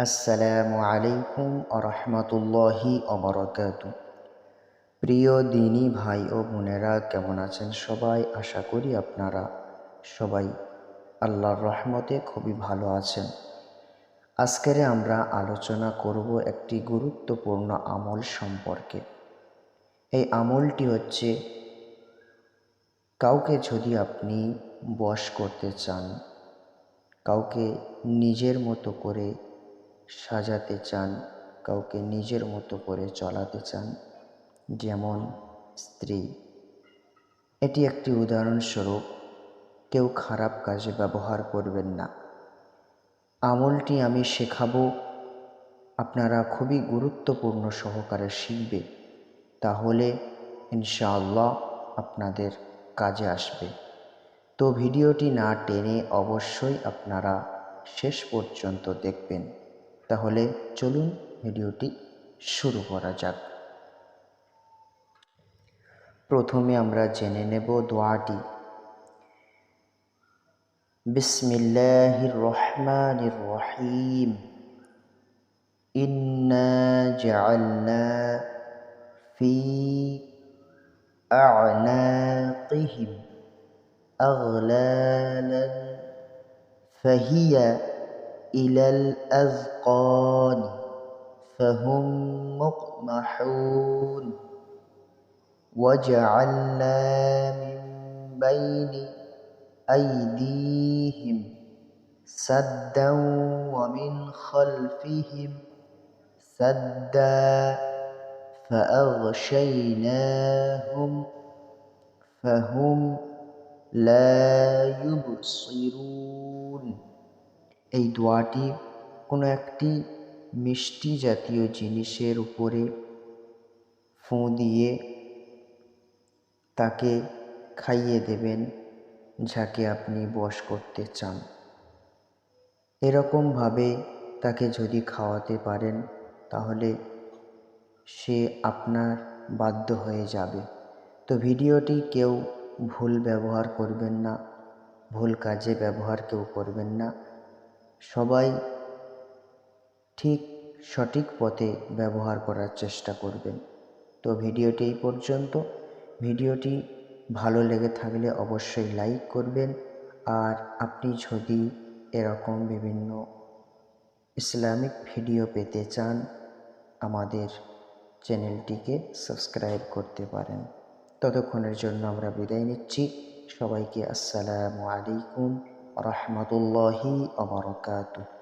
আসসালামু আলাইকুম আরহামতুল্লাহি অবরকাত প্রিয় দিনী ভাই ও বোনেরা, কেমন আছেন সবাই? আশা করি আপনারা সবাই আল্লাহর রহমতে খুবই ভালো আছেন। আজকের আমরা আলোচনা করব একটি গুরুত্বপূর্ণ আমল সম্পর্কে। এই আমলটি হচ্ছে, কাউকে যদি আপনি বশ করতে চান, কাউকে নিজের মতো করে সাজাতে চান, কাউকে নিজের মতো করে চলাতে চান, যেমন স্ত্রী। এটি একটি উদাহরণস্বরূপ, কেউ খারাপ কাজে ব্যবহার করবেন না। আমলটি আমি শেখাবো, আপনারা খুবই গুরুত্বপূর্ণ সহকারে শিখবে, তাহলে ইনশাআল্লাহ আপনাদের কাজে আসবে। তো ভিডিওটি না টেনে অবশ্যই আপনারা শেষ পর্যন্ত দেখবেন। তাহলে চলুন ভিডিওটি শুরু করা যাক প্রথমে আমরা জেনে নেব দোয়াটি বিসমিল্লাহির রহমানির রহিম ইন্না জাআলনা ফি أعناقهم أغلالا فهي إلى الأذقان فهم مقمحون. وجعلنا من بين أيديهم سدا ومن خلفهم سدا فأغشيناهم فهم لا يبصرون. এই দোয়াটি কোনো একটি মিষ্টি জাতীয় জিনিসের উপরে ফোঁ দিয়ে তাকে খাইয়ে দেবেন যাকে আপনি বশ করতে চান। এরকমভাবে তাকে যদি খাওয়াতে পারেন, তাহলে সে আপনার বাধ্য হয়ে যাবে। তো ভিডিওটি কেউ ভুল ব্যবহার করবেন না, ভুল কাজে ব্যবহার কেউ করবেন না। সবাই ঠিক সঠিক পথে ব্যবহার করার চেষ্টা করবেন। তো ভিডিওটি এই পর্যন্ত। ভিডিওটি ভালো লেগে থাকলে অবশ্যই লাইক করবেন। আর আপনি যদি এরকম বিভিন্ন ইসলামিক ভিডিও পেতে চান, আমাদের চ্যানেলটিকে সাবস্ক্রাইব করতে পারেন। ততক্ষণের জন্য আমরা বিদায় নিচ্ছি। সবাইকে আসসালামু আলাইকুম। ورحمة الله وبركاته.